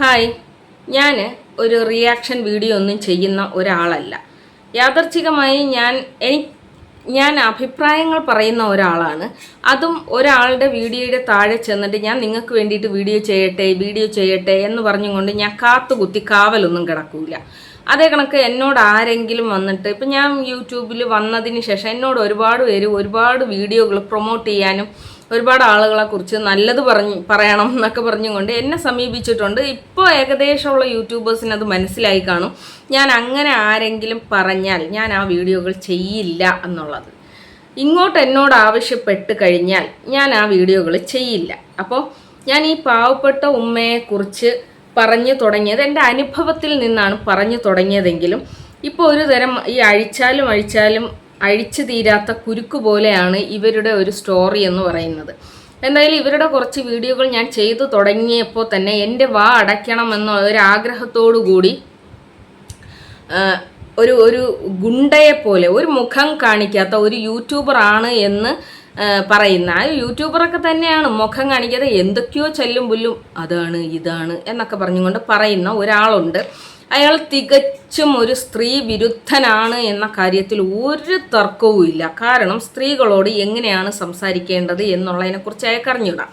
Hi. ഞാൻ ഒരു reaction video ഒന്നും ചെയ്യുന്ന ഒരാളല്ല. യാദർച്ഛികമായി ഞാൻ എനി ഞാൻ അഭിപ്രായങ്ങൾ പറയുന്ന ഒരാളാണ്. അതും ഒരാളുടെ വീഡിയോയുടെ താഴെ ചെന്നിട്ട് ഞാൻ നിങ്ങൾക്ക് വേണ്ടിയിട്ട് വീഡിയോ ചെയ്യട്ടെ വീഡിയോ ചെയ്യട്ടെ എന്ന് പറഞ്ഞുകൊണ്ട് ഞാൻ കാത്തുകുത്തി കാവലൊന്നും കിടക്കൂല. അതേ കണക്ക് എന്നോട് ആരെങ്കിലും വന്നിട്ട് ഇപ്പം ഞാൻ യൂട്യൂബിൽ വന്നതിന് ശേഷം എന്നോട് ഒരുപാട് പേര് ഒരുപാട് വീഡിയോകൾ പ്രൊമോട്ട് ചെയ്യാനും ഒരുപാട് ആളുകളെ കുറിച്ച് നല്ലത് പറഞ്ഞ് പറയണം എന്നൊക്കെ പറഞ്ഞുകൊണ്ട് എന്നെ സമീപിച്ചിട്ടുണ്ട്. ഇപ്പോൾ ഏകദേശമുള്ള യൂട്യൂബേഴ്സിന് അത് മനസ്സിലായി കാണും. ഞാൻ അങ്ങനെ ആരെങ്കിലും പറഞ്ഞാൽ ഞാൻ ആ വീഡിയോകൾ ചെയ്യില്ല എന്നുള്ളത്. ഇങ്ങോട്ട് എന്നോട് ആവശ്യപ്പെട്ട് കഴിഞ്ഞാൽ ഞാൻ ആ വീഡിയോകൾ ചെയ്യില്ല. അപ്പോൾ ഞാൻ ഈ പാവപ്പെട്ട ഉമ്മയെക്കുറിച്ച് പറഞ്ഞു തുടങ്ങിയത് എന്റെ അനുഭവത്തിൽ നിന്നാണ് പറഞ്ഞു തുടങ്ങിയതെങ്കിലും ഇപ്പോൾ ഒരു തരം ഈ അഴിച്ചാലും അഴിച്ചാലും അഴിച്ചു തീരാത്ത കുരുക്ക് പോലെയാണ് ഇവരുടെ ഒരു സ്റ്റോറി എന്ന് പറയുന്നത്. എന്തായാലും ഇവരുടെ കുറച്ച് വീഡിയോകൾ ഞാൻ ചെയ്തു തുടങ്ങിയപ്പോൾ തന്നെ എന്റെ വാ അടയ്ക്കണമെന്ന ഒരു ആഗ്രഹത്തോടു കൂടി ഒരു ഒരു ഗുണ്ടയെ പോലെ ഒരു മുഖം കാണിക്കാത്ത ഒരു യൂട്യൂബർ ആണ് എന്ന് പറയുന്ന. ആ യൂട്യൂബറൊക്കെ തന്നെയാണ് മുഖം കാണിക്കാതെ എന്തൊക്കെയോ ചെല്ലും പുല്ലും അതാണ് ഇതാണ് എന്നൊക്കെ പറഞ്ഞുകൊണ്ട് പറയുന്ന ഒരാളുണ്ട്. അയാൾ തികച്ചും ഒരു സ്ത്രീ വിരുദ്ധനാണ് എന്ന കാര്യത്തിൽ ഒരു തർക്കവും ഇല്ല. കാരണം സ്ത്രീകളോട് എങ്ങനെയാണ് സംസാരിക്കേണ്ടത് എന്നുള്ളതിനെക്കുറിച്ച് അയാൾക്ക് അറിഞ്ഞൂടാ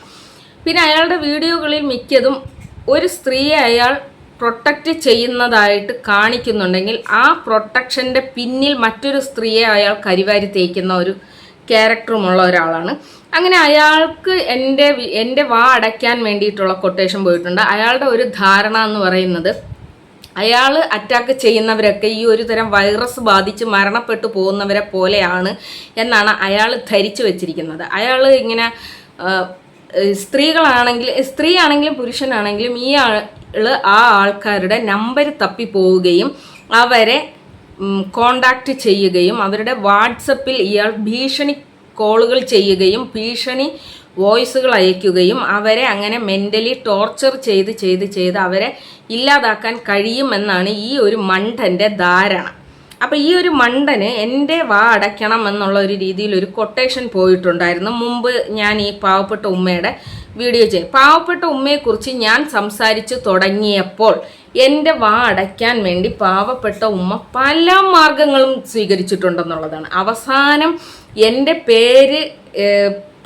പിന്നെ അയാളുടെ വീഡിയോകളിൽ മിക്കതും ഒരു സ്ത്രീയെ അയാൾ പ്രൊട്ടക്റ്റ് ചെയ്യുന്നതായിട്ട് കാണിക്കുന്നുണ്ടെങ്കിൽ ആ പ്രൊട്ടക്ഷന്റെ പിന്നിൽ മറ്റൊരു സ്ത്രീയെ അയാൾ കരിവാരി തേക്കുന്ന ഒരു ക്യാരക്ടറുമുള്ള ഒരാളാണ്. അങ്ങനെ അയാൾക്ക് എന്റെ എന്റെ വാ അടയ്ക്കാൻ വേണ്ടിയിട്ടുള്ള കൊട്ടേഷൻ പോയിട്ടുണ്ട്. അയാളുടെ ഒരു ധാരണ എന്ന് പറയുന്നത് അയാൾ അറ്റാക്ക് ചെയ്യുന്നവരൊക്കെ ഈ ഒരു തരം വൈറസ് ബാധിച്ച് മരണപ്പെട്ടു പോകുന്നവരെ പോലെയാണ് എന്നാണ് അയാൾ ധരിച്ചു വെച്ചിരിക്കുന്നത്. അയാൾ ഇങ്ങനെ സ്ത്രീകളാണെങ്കിൽ സ്ത്രീ ആണെങ്കിലും പുരുഷനാണെങ്കിലും ഈ ആൾ ആ ആൾക്കാരുടെ നമ്പർ തപ്പി പോവുകയും അവരെ കോണ്ടാക്ട് ചെയ്യുകയും അവരുടെ വാട്സപ്പിൽ ഇയാൾ ഭീഷണി കോളുകൾ ചെയ്യുകയും ഭീഷണി വോയിസുകൾ അയക്കുകയും അവരെ അങ്ങനെ മെന്റലി ടോർച്ചർ ചെയ്ത് ചെയ്ത് ചെയ്ത് അവരെ ഇല്ലാതാക്കാൻ കഴിയുമെന്നാണ് ഈ ഒരു മണ്ടന്റെ ധാരണ. അപ്പോൾ ഈ ഒരു മണ്ടന് എന്റെ വാ അടയ്ക്കണം എന്നുള്ള ഒരു രീതിയിൽ ഒരു കൊട്ടേഷൻ പോയിട്ടുണ്ടായിരുന്നു. മുമ്പ് ഞാൻ ഈ പാവപ്പെട്ട ഉമ്മയുടെ വീഡിയോ ചെയ്യും പാവപ്പെട്ട ഉമ്മയെക്കുറിച്ച് ഞാൻ സംസാരിച്ച് തുടങ്ങിയപ്പോൾ എന്റെ വാ അടയ്ക്കാൻ വേണ്ടി പാവപ്പെട്ട ഉമ്മ പല മാർഗങ്ങളും സ്വീകരിച്ചിട്ടുണ്ടെന്നുള്ളതാണ്. അവസാനം എന്റെ പേര്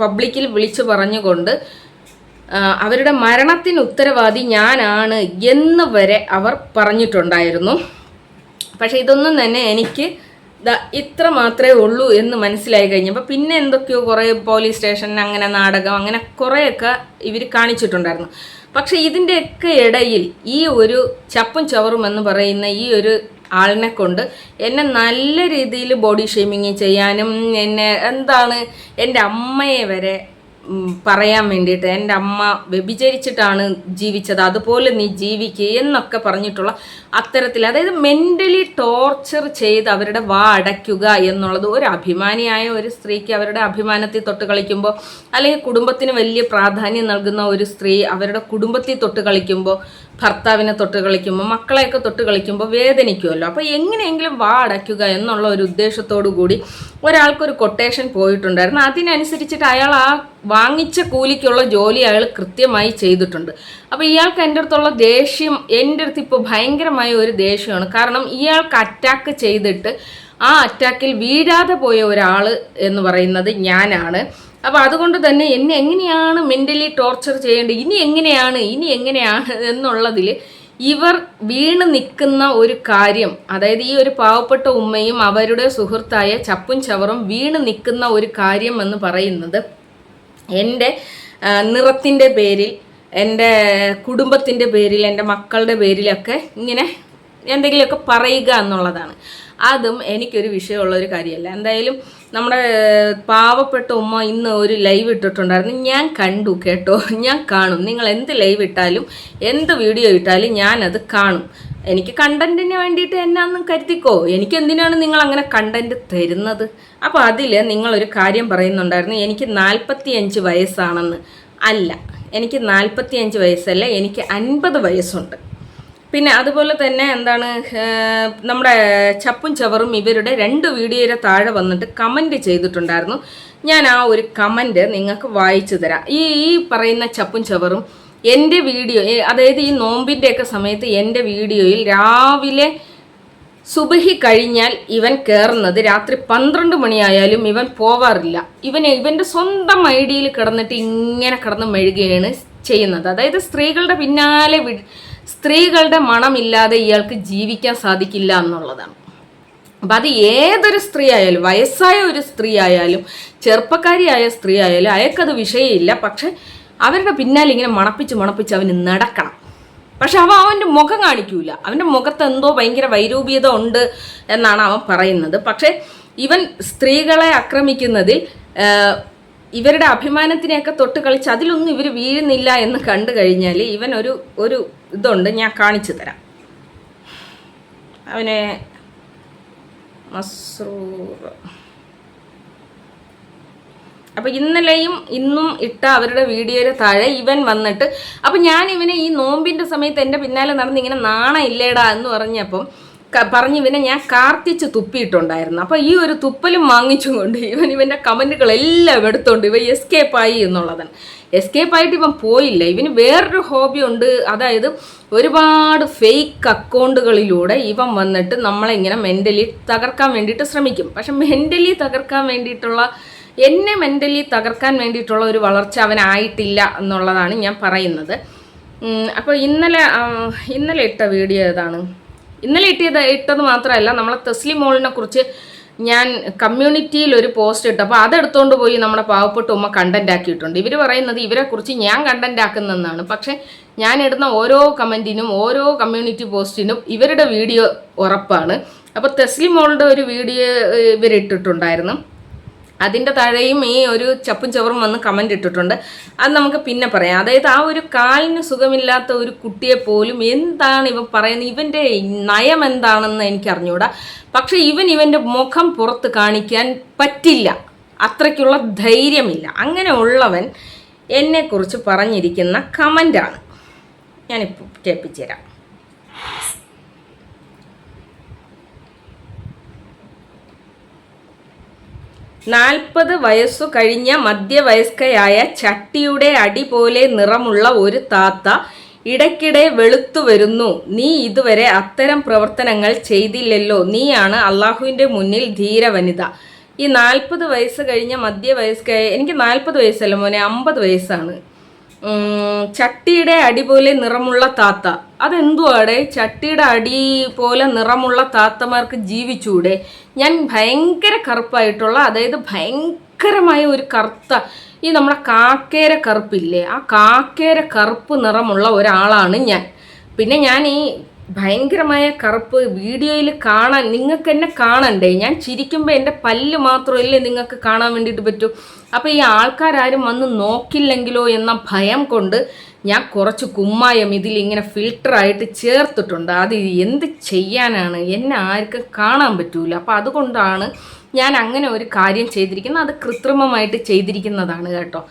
പബ്ലിക്കിൽ വിളിച്ചു പറഞ്ഞുകൊണ്ട് അവരുടെ മരണത്തിന് ഉത്തരവാദി ഞാനാണ് എന്ന് വരെ അവർ പറഞ്ഞിട്ടുണ്ടായിരുന്നു. പക്ഷേ ഇതൊന്നും തന്നെ എനിക്ക് ഇത്ര മാത്രമേ ഉള്ളൂ എന്ന് മനസ്സിലായി കഴിഞ്ഞപ്പോൾ പിന്നെ എന്തൊക്കെയോ കുറേ പോലീസ് സ്റ്റേഷൻ അങ്ങനെ നാടകം അങ്ങനെ കുറേയൊക്കെ ഇവർ കാണിച്ചിട്ടുണ്ടായിരുന്നു. പക്ഷേ ഇതിന്റെയൊക്കെ ഇടയിൽ ഈ ഒരു ചപ്പും ചവറും എന്ന് പറയുന്ന ഈ ഒരു ആളിനെ കൊണ്ട് എന്നെ നല്ല രീതിയിൽ ബോഡി ഷേമിങ് ചെയ്യാനും എന്നെ എന്താണ് എന്റെ അമ്മയെ വരെ പറയാൻ വേണ്ടിയിട്ട് എന്റെ അമ്മ വ്യഭിചരിച്ചിട്ടാണ് ജീവിച്ചത്. അതുപോലെ നീ ജീവിക്കുക എന്നൊക്കെ പറഞ്ഞിട്ടുള്ള അത്തരത്തിൽ അതായത് മെന്റലി ടോർച്ചർ ചെയ്ത് അവരുടെ വാ അടയ്ക്കുക എന്നുള്ളത് ഒരു അഭിമാനിയായ ഒരു സ്ത്രീക്ക് അവരുടെ അഭിമാനത്തിൽ തൊട്ട് കളിക്കുമ്പോൾ അല്ലെങ്കിൽ കുടുംബത്തിന് വലിയ പ്രാധാന്യം നൽകുന്ന ഒരു സ്ത്രീ അവരുടെ കുടുംബത്തിൽ തൊട്ട് കളിക്കുമ്പോൾ ഭർത്താവിനെ തൊട്ട് കളിക്കുമ്പോൾ മക്കളെയൊക്കെ തൊട്ട് കളിക്കുമ്പോൾ വേദനിക്കുമല്ലോ അപ്പോൾ എങ്ങനെയെങ്കിലും വാ അടയ്ക്കുക എന്നുള്ള ഒരു ഉദ്ദേശത്തോടു കൂടി ഒരാൾക്കൊരു കൊട്ടേഷൻ പോയിട്ടുണ്ടായിരുന്നു. അതിനനുസരിച്ചിട്ട് അയാൾ ആ വാങ്ങിച്ച കൂലിക്കുള്ള ജോലി അയാൾ കൃത്യമായി ചെയ്തിട്ടുണ്ട്. അപ്പോൾ ഇയാൾക്ക് എന്റെ അടുത്തുള്ള ദേഷ്യം എന്റെ അടുത്ത് ഇപ്പോൾ ഭയങ്കരമായ ഒരു ദേഷ്യമാണ്. കാരണം ഇയാൾക്ക് അറ്റാക്ക് ചെയ്തിട്ട് ആ അറ്റാക്കിൽ വീഴാതെ പോയ ഒരാൾ എന്ന് പറയുന്നത് ഞാനാണ്. അപ്പോൾ അതുകൊണ്ട് തന്നെ എന്നെ എങ്ങനെയാണ് മെന്റലി ടോർച്ചർ ചെയ്യേണ്ടത്? ഇനി എങ്ങനെയാണ്? ഇനി എങ്ങനെയാണ്? എന്നുള്ളതിൽ ഇവർ വീണ് നിൽക്കുന്ന ഒരു കാര്യം അതായത് ഈ ഒരു പാവപ്പെട്ട ഉമ്മയും അവരുടെ സുഹൃത്തായ ചപ്പും ചവറും വീണ് നിൽക്കുന്ന ഒരു കാര്യം എന്ന് പറയുന്നത് എന്റെ നിറത്തിന്റെ പേരിൽ എന്റെ കുടുംബത്തിന്റെ പേരിൽ എന്റെ മക്കളുടെ പേരിലൊക്കെ ഇങ്ങനെ എന്തെങ്കിലുമൊക്കെ പറയുക എന്നുള്ളതാണ്. അതും എനിക്കൊരു വിഷയമുള്ള ഒരു കാര്യമല്ല. എന്തായാലും നമ്മുടെ പാവപ്പെട്ട ഉമ്മ ഇന്ന് ഒരു ലൈവ് ഇട്ടിട്ടുണ്ടായിരുന്നു. ഞാൻ കണ്ടു കേട്ടോ. ഞാൻ കാണും. നിങ്ങൾ എന്ത് ലൈവ് ഇട്ടാലും എന്ത് വീഡിയോ ഇട്ടാലും ഞാനത് കാണും. എനിക്ക് കണ്ടന്റിന് വേണ്ടിയിട്ട് എന്നാന്നും കരുതിക്കോ. എനിക്ക് എന്തിനാണ് നിങ്ങൾ അങ്ങനെ കണ്ടന്റ് തരുന്നത്? അപ്പോൾ അതിൽ നിങ്ങളൊരു കാര്യം പറയുന്നുണ്ടായിരുന്നു. എനിക്ക് നാൽപ്പത്തി അഞ്ച് വയസ്സാണെന്ന്. അല്ല എനിക്ക് നാൽപ്പത്തി അഞ്ച് വയസ്സല്ല എനിക്ക് അൻപത് വയസ്സുണ്ട്. പിന്നെ അതുപോലെ തന്നെ എന്താണ് നമ്മുടെ ചപ്പും ചവറും ഇവരുടെ രണ്ട് വീഡിയോയുടെ താഴെ വന്നിട്ട് കമന്റ് ചെയ്തിട്ടുണ്ടായിരുന്നു. ഞാൻ ആ ഒരു കമന്റ് നിങ്ങൾക്ക് വായിച്ചു തരാം. ഈ ഈ പറയുന്ന ചപ്പും ചവറും എന്റെ വീഡിയോ അതായത് ഈ നോമ്പിന്റെയൊക്കെ സമയത്ത് എന്റെ വീഡിയോയിൽ രാവിലെ സുബഹി കഴിഞ്ഞാൽ ഇവൻ കയറുന്നത് രാത്രി പന്ത്രണ്ട് മണിയായാലും ഇവൻ പോവാറില്ല. ഇവൻ ഇവന്റെ സ്വന്തം ഐഡിയയിൽ കിടന്നിട്ട് ഇങ്ങനെ കിടന്ന് മെഴുകുകയാണ് ചെയ്യുന്നത്. അതായത് സ്ത്രീകളുടെ പിന്നാലെ സ്ത്രീകളുടെ മണമില്ലാതെ ഇയാൾക്ക് ജീവിക്കാൻ സാധിക്കില്ല എന്നുള്ളതാണ്. അപ്പം അത് ഏതൊരു സ്ത്രീ ആയാലും വയസ്സായ ഒരു സ്ത്രീ ആയാലും ചെറുപ്പക്കാരിയായ സ്ത്രീ ആയാലും അയാൾക്കത് വിഷയമില്ല. പക്ഷെ അവരുടെ പിന്നാലെ ഇങ്ങനെ മണപ്പിച്ച് മണപ്പിച്ച് അവന് നടക്കണം. പക്ഷെ അവൻ അവന്റെ മുഖം കാണിക്കൂല. അവന്റെ മുഖത്ത് എന്തോ ഭയങ്കര വൈരൂപ്യത ഉണ്ട് എന്നാണ് അവൻ പറയുന്നത്. പക്ഷേ ഇവൻ സ്ത്രീകളെ ആക്രമിക്കുന്നതിൽ ഇവരുടെ അഭിമാനത്തിനെയൊക്കെ തൊട്ട് കളിച്ച് അതിലൊന്നും ഇവർ വീഴുന്നില്ല എന്ന് കണ്ടു കഴിഞ്ഞാൽ ഇവൻ ഒരു ഒരു ഇതുണ്ട് ഞാൻ കാണിച്ചു തരാം. അവനെ മസ്രൂർ അപ്പം ഇന്നലെയും ഇന്നും ഇട്ട അവരുടെ വീഡിയോയുടെ താഴെ ഇവൻ വന്നിട്ട് അപ്പം ഞാൻ ഇവനെ ഈ നോമ്പിന്റെ സമയത്ത് എന്റെ പിന്നാലെ നടന്ന് ഇങ്ങനെ നാണയില്ലേടാ എന്ന് പറഞ്ഞപ്പം പറഞ്ഞ് ഇവനെ ഞാൻ കാർത്തിച്ച് തുപ്പിയിട്ടുണ്ടായിരുന്നു. അപ്പൊ ഈ ഒരു തുപ്പലും വാങ്ങിച്ചും കൊണ്ട് ഇവൻ ഇവന്റെ കമന്റുകളെല്ലാം എടുത്തോണ്ട് ഇവ എസ്കേപ്പ് ആയി എന്നുള്ളതാണ്. എസ്കേപ്പ് ആയിട്ട് ഇവൻ പോയില്ല. ഇവന് വേറൊരു ഹോബി ഉണ്ട്. അതായത് ഒരുപാട് ഫേക്ക് അക്കൗണ്ടുകളിലൂടെ ഇവൻ വന്നിട്ട് നമ്മളെ ഇങ്ങനെ മെന്റലി തകർക്കാൻ വേണ്ടിയിട്ട് ശ്രമിക്കും. പക്ഷെ മെന്റലി തകർക്കാൻ വേണ്ടിയിട്ടുള്ള എന്നെ മെന്റലി തകർക്കാൻ വേണ്ടിയിട്ടുള്ള ഒരു വളർച്ച അവനായിട്ടില്ല എന്നുള്ളതാണ് ഞാൻ പറയുന്നത്. അപ്പോൾ ഇന്നലെ ഇന്നലെ ഇട്ട വീഡിയോ ഏതാണ്? ഇന്നലെ ഇട്ടിയത് ഇട്ടത് മാത്രമല്ല നമ്മളെ തെസ്ലി മോളിനെ കുറിച്ച് ഞാൻ കമ്മ്യൂണിറ്റിയിൽ ഒരു പോസ്റ്റ് ഇട്ടു. അപ്പോൾ അതെടുത്തുകൊണ്ട് പോയി നമ്മുടെ പാവപ്പെട്ട ഉമ്മ കണ്ടന്റ് ആക്കിയിട്ടുണ്ട്. ഇവർ പറയുന്നത് ഇവരെ കുറിച്ച് ഞാൻ കണ്ടന്റ് ആക്കുന്നെന്നാണ് പക്ഷേ ഞാൻ ഇടുന്ന ഓരോ കമന്റിനും ഓരോ കമ്മ്യൂണിറ്റി പോസ്റ്റിനും ഇവരുടെ വീഡിയോ ഉറപ്പാണ്. അപ്പോൾ തെസ്ലി മോളുടെ ഒരു വീഡിയോ ഇവരിട്ടിട്ടുണ്ടായിരുന്നു. അതിന്റെ താഴെയും ഈ ഒരു ചപ്പും ചവറും വന്ന് കമന്റ് ഇട്ടിട്ടുണ്ട്. അത് നമുക്ക് പിന്നെ പറയാം. അതായത് ആ ഒരു കാലിന് സുഖമില്ലാത്ത ഒരു കുട്ടിയെ പോലും എന്താണ് ഇവ പറയുന്നത്? ഇവന്റെ നയം എന്താണെന്ന് എനിക്ക് അറിഞ്ഞുകൂടാ പക്ഷെ ഇവൻ ഇവന്റെ മുഖം പുറത്ത് കാണിക്കാൻ പറ്റില്ല. അത്രയ്ക്കുള്ള ധൈര്യമില്ല. അങ്ങനെ ഉള്ളവൻ എന്നെക്കുറിച്ച് പറഞ്ഞിരിക്കുന്ന കമന്റാണ് ഞാനിപ്പോൾ കേൾപ്പിച്ചു തരാം നാൽപ്പത് വയസ്സു കഴിഞ്ഞ മധ്യവയസ്കയായ ചട്ടിയുടെ അടി പോലെ നിറമുള്ള ഒരു താത്ത ഇടയ്ക്കിടെ വെളുത്തു വരുന്നു. നീ ഇതുവരെ അത്തരം പ്രവർത്തനങ്ങൾ ചെയ്തില്ലല്ലോ. നീയാണ് അള്ളാഹുവിന്റെ മുന്നിൽ ധീര വനിത ഈ നാൽപ്പത് വയസ്സ് കഴിഞ്ഞ മധ്യവയസ്കയായ എനിക്ക് നാൽപ്പത് വയസ്സല്ല മോനെ? അമ്പത് വയസ്സാണ്. ചട്ടിയുടെ അടി പോലെ നിറമുള്ള താത്ത. അതെന്തുവാടെ? ചട്ടിയുടെ അടി പോലെ നിറമുള്ള താത്തമാർക്ക് ജീവിച്ചൂടെ? ഞാൻ ഭയങ്കര കറുപ്പായിട്ടുള്ള അതായത് ഭയങ്കരമായ ഒരു കറുത്ത ഈ നമ്മുടെ കാക്കേര കറുപ്പില്ലേ? ആ കാക്കേര കറുപ്പ് നിറമുള്ള ഒരാളാണ് ഞാൻ. പിന്നെ ഞാൻ ഈ ഭയങ്കരമായ കറുപ്പ് വീഡിയോയിൽ കാണാൻ നിങ്ങൾക്ക് എന്നെ കാണണ്ടേ? ഞാൻ ചിരിക്കുമ്പോൾ എന്റെ പല്ല് മാത്രമല്ലേ നിങ്ങൾക്ക് കാണാൻ വേണ്ടിയിട്ട് പറ്റൂ. അപ്പോൾ ഈ ആൾക്കാരും വന്ന് നോക്കില്ലെങ്കിലോ എന്ന ഭയം കൊണ്ട് ഞാൻ കുറച്ച് കുമ്മായം ഇതിൽ ഇങ്ങനെ ഫിൽട്ടറായിട്ട് ചേർത്തിട്ടുണ്ട്. അത് എന്ത് ചെയ്യാനാണ്? എന്നെ ആർക്കും കാണാൻ പറ്റൂല. അപ്പോൾ അതുകൊണ്ടാണ് ഞാൻ അങ്ങനെ ഒരു കാര്യം ചെയ്തിരിക്കുന്നത്. അത് കൃത്രിമമായിട്ട് ചെയ്തിരിക്കുന്നതാണ് കേട്ടോ.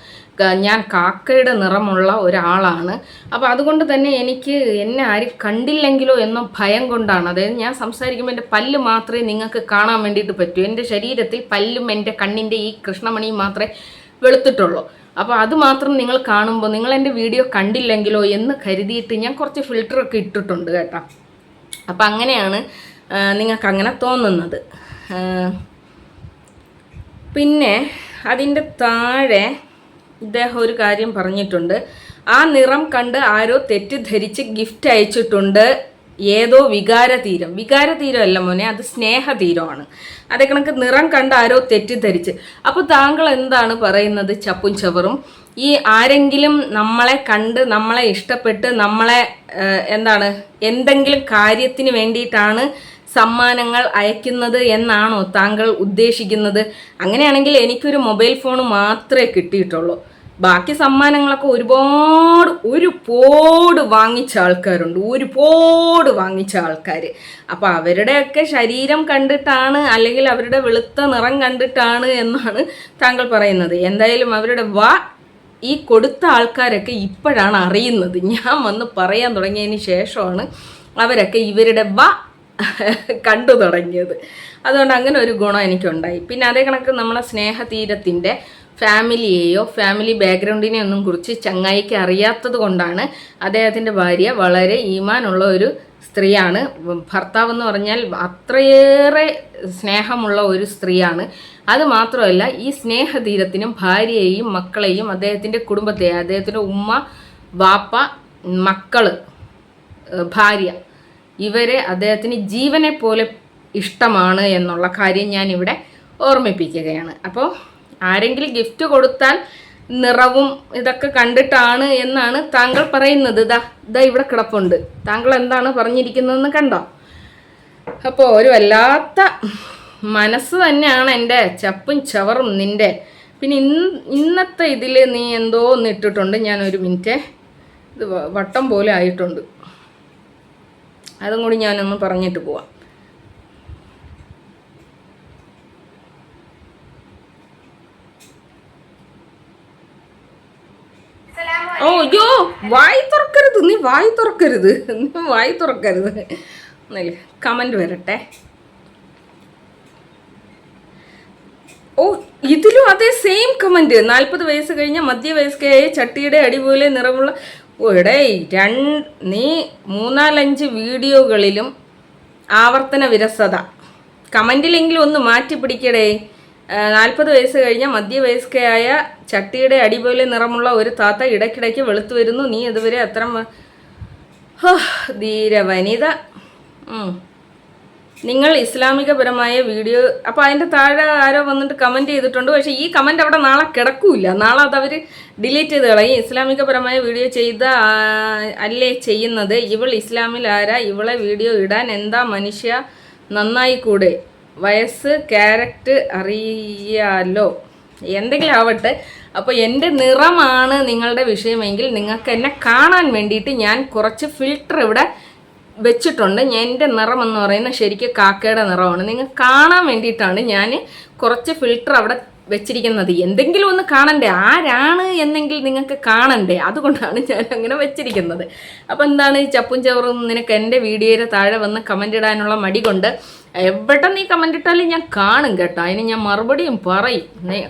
ഞാൻ കാക്കയുടെ നിറമുള്ള ഒരാളാണ്. അപ്പോൾ അതുകൊണ്ട് തന്നെ എനിക്ക് എന്നെ ആരും കണ്ടില്ലെങ്കിലോ എന്ന ഭയം കൊണ്ടാണ്. അതായത് ഞാൻ സംസാരിക്കുമ്പോൾ എന്റെ പല്ല് മാത്രമേ നിങ്ങൾക്ക് കാണാൻ വേണ്ടിയിട്ട് പറ്റൂ. എന്റെ ശരീരത്തിൽ പല്ലും എന്റെ കണ്ണിന്റെ ഈ കൃഷ്ണമണിയും മാത്രമേ വെളുത്തിട്ടുള്ളൂ. അപ്പോൾ അത് മാത്രം നിങ്ങൾ കാണുമ്പോൾ നിങ്ങൾ എന്റെ വീഡിയോ കണ്ടില്ലെങ്കിലോ എന്ന് കരുതിയിട്ട് ഞാൻ കുറച്ച് ഫിൽറ്ററൊക്കെ ഇട്ടിട്ടുണ്ട് കേട്ടോ. അപ്പം അങ്ങനെയാണ് നിങ്ങൾക്ക് അങ്ങനെ തോന്നുന്നത്. പിന്നെ അതിന്റെ താഴെ ഇദ്ദേഹം ഒരു കാര്യം പറഞ്ഞിട്ടുണ്ട്. ആ നിറം കണ്ട് ആരോ തെറ്റിദ്ധരിച്ച് ഗിഫ്റ്റ് അയച്ചിട്ടുണ്ട്. ഏതോ വികാരതീരം. വികാരതീരം അല്ല മോനെ അത് സ്നേഹതീരമാണ്. അതേ കണക്ക് നിറം കണ്ട് ആരോ തെറ്റിദ്ധരിച്ച്. അപ്പോൾ താങ്കൾ എന്താണ് പറയുന്നത് ചപ്പും ചവറും? ഈ ആരെങ്കിലും നമ്മളെ കണ്ട് നമ്മളെ ഇഷ്ടപ്പെട്ട് നമ്മളെ എന്താണ് എന്തെങ്കിലും കാര്യത്തിന് വേണ്ടിയിട്ടാണ് സമ്മാനങ്ങൾ അയക്കുന്നത് എന്നാണോ താങ്കൾ ഉദ്ദേശിക്കുന്നത്? അങ്ങനെയാണെങ്കിൽ എനിക്കൊരു മൊബൈൽ ഫോൺ മാത്രമേ കിട്ടിയിട്ടുള്ളൂ. ബാക്കി സമ്മാനങ്ങളൊക്കെ ഒരുപാട് ഒരുപാട് വാങ്ങിച്ച ആൾക്കാരുണ്ട്. ഒരുപാട് വാങ്ങിച്ച ആൾക്കാർ അപ്പോൾ അവരുടെയൊക്കെ ശരീരം കണ്ടിട്ടാണ് അല്ലെങ്കിൽ അവരുടെ വെളുത്ത നിറം കണ്ടിട്ടാണ് എന്നാണ് താങ്കൾ പറയുന്നത്. എന്തായാലും അവരുടെ വാ ഈ കൊടുത്ത ആൾക്കാരൊക്കെ ഇപ്പോഴാണ് അറിയുന്നത്. ഞാൻ വന്ന് പറയാൻ തുടങ്ങിയതിന് ശേഷമാണ് അവരൊക്കെ ഇവരുടെ വ കണ്ടു തുടങ്ങിയത്. അതുകൊണ്ട് അങ്ങനെ ഒരു ഗുണം എനിക്കുണ്ടായി. പിന്നെ അതേ കണക്ക് നമ്മളെ സ്നേഹതീരത്തിന്റെ ഫാമിലിയെയോ ഫാമിലി ബാക്ക്ഗ്രൗണ്ടിനെ ഒന്നും കുറിച്ച് ചങ്ങായിക്ക് അറിയാത്തത് കൊണ്ടാണ് അദ്ദേഹത്തിന്റെ ഭാര്യ വളരെ ഈമാനുള്ള ഒരു സ്ത്രീയാണ്. ഭർത്താവ് എന്ന് പറഞ്ഞാൽ അത്രയേറെ സ്നേഹമുള്ള ഒരു സ്ത്രീയാണ്. അത് മാത്രമല്ല ഈ സ്നേഹതീരത്തിനും ഭാര്യയെയും മക്കളെയും അദ്ദേഹത്തിന്റെ കുടുംബത്തെ അദ്ദേഹത്തിന്റെ ഉമ്മ വാപ്പ മക്കൾ ഭാര്യ ഇവരെ അദ്ദേഹത്തിന് ജീവനെ പോലെ ഇഷ്ടമാണ് എന്നുള്ള കാര്യം ഞാൻ ഇവിടെ ഓർമ്മിപ്പിക്കുകയാണ്. അപ്പോൾ ആരെങ്കിലും ഗിഫ്റ്റ് കൊടുത്താൽ നിറവും ഇതൊക്കെ കണ്ടിട്ടാണ് എന്നാണ് താങ്കൾ പറയുന്നത്. ദാ ദാ ഇവിടെ കിടപ്പുണ്ട്. താങ്കൾ എന്താണ് പറഞ്ഞിരിക്കുന്നതെന്ന് കണ്ടോ? അപ്പോൾ ഒരു വല്ലാത്ത മനസ്സ് തന്നെയാണ് എന്റെ ചപ്പും ചവറും നിന്റെ. പിന്നെ ഇന്ന് ഇന്നത്തെ ഇതിൽ നീ എന്തോ ഒന്ന് ഇട്ടിട്ടുണ്ട് ഞാൻ ഒരു മിനിറ്റ് ഇത് വട്ടം പോലെ ആയിട്ടുണ്ട്. അതും കൂടി ഞാനൊന്ന് പറഞ്ഞിട്ട് പോവാം. ഓ അയ്യോ വായി തുറക്കരുത് നീ വായി തുറക്കരുത്. നീ വായി തുറക്കരുത്. കമന്റ് വരട്ടെ. ഓ ഇതിലും അതേ സെയിം കമന്റ് നാൽപ്പത് വയസ്സ് കഴിഞ്ഞ മധ്യവയസ്കയായ ചട്ടിയുടെ അടിപോലെ നിറമുള്ള എടേ രണ്ട് നീ മൂന്നാലഞ്ച് വീഡിയോകളിലും ആവർത്തന വിരസത. കമന്റിലെങ്കിലും ഒന്ന് മാറ്റി പിടിക്കടേ. നാൽപ്പത് വയസ്സ് കഴിഞ്ഞ മധ്യവയസ്കയായ ചട്ടിയുടെ അടിപോലെ നിറമുള്ള ഒരു താത്ത ഇടയ്ക്കിടയ്ക്ക് വെളുത്തു വരുന്നു. നീ ഇതുവരെ അത്ര ധീര വനിത. നിങ്ങൾ ഇസ്ലാമികപരമായ വീഡിയോ അപ്പോൾ അതിന്റെ താഴെ ആരോ വന്നിട്ട് കമന്റ് ചെയ്തിട്ടുണ്ട്. പക്ഷേ ഈ കമന്റ് അവിടെ നാളെ കിടക്കൂല നാളെ അത് അവർ ഡിലീറ്റ് ചെയ്ത് കളയും. ഇസ്ലാമികപരമായ വീഡിയോ ചെയ്ത അല്ലേ ചെയ്യുന്നത്? ഇവൾ ഇസ്ലാമിൽ ആരാ? ഇവളെ വീഡിയോ ഇടാൻ എന്താ മനുഷ്യ? നന്നായി കൂടെ. വയസ്സ് ക്യാരക്റ്റ് അറിയാലോ. എന്തെങ്കിലും ആവട്ടെ. അപ്പോൾ എന്റെ നിറമാണ് നിങ്ങളുടെ വിഷയമെങ്കിൽ നിങ്ങൾക്ക് എന്നെ കാണാൻ വേണ്ടിയിട്ട് ഞാൻ കുറച്ച് ഫിൽട്ടർ ഇവിടെ വെച്ചിട്ടുണ്ട്. ഞാൻ എന്റെ നിറം എന്ന് പറയുന്നത് ശരിക്കും കാക്കയുടെ നിറമാണ്. നിങ്ങൾ കാണാൻ വേണ്ടിയിട്ടാണ് ഞാൻ കുറച്ച് ഫിൽറ്റർ അവിടെ വെച്ചിരിക്കുന്നത്. എന്തെങ്കിലും ഒന്ന് കാണണ്ടേ? ആരാണ് എന്നെങ്കിൽ നിങ്ങൾക്ക് കാണണ്ടേ? അതുകൊണ്ടാണ് ഞാൻ അങ്ങനെ വെച്ചിരിക്കുന്നത്. അപ്പം എന്താണ് ചപ്പും ചവറും നിനക്ക് എന്റെ വീഡിയോയുടെ താഴെ വന്ന് കമന്റ് ഇടാനുള്ള മടി കൊണ്ട് എവിടെ നീ കമന്റ് ഇട്ടാലും ഞാൻ കാണും കേട്ടോ. അതിന് ഞാൻ മറുപടിയും പറയും.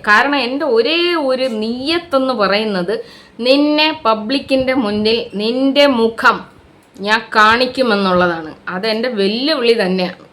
കാരണം എന്റെ ഒരേ ഒരു നീയത്തെന്ന് പറയുന്നത് നിന്നെ പബ്ലിക്കിന്റെ മുന്നിൽ നിന്റെ മുഖം ഞാൻ കാണിക്കുമെന്നുള്ളതാണ്. അതെന്റെ വെല്ലുവിളി തന്നെയാണ്.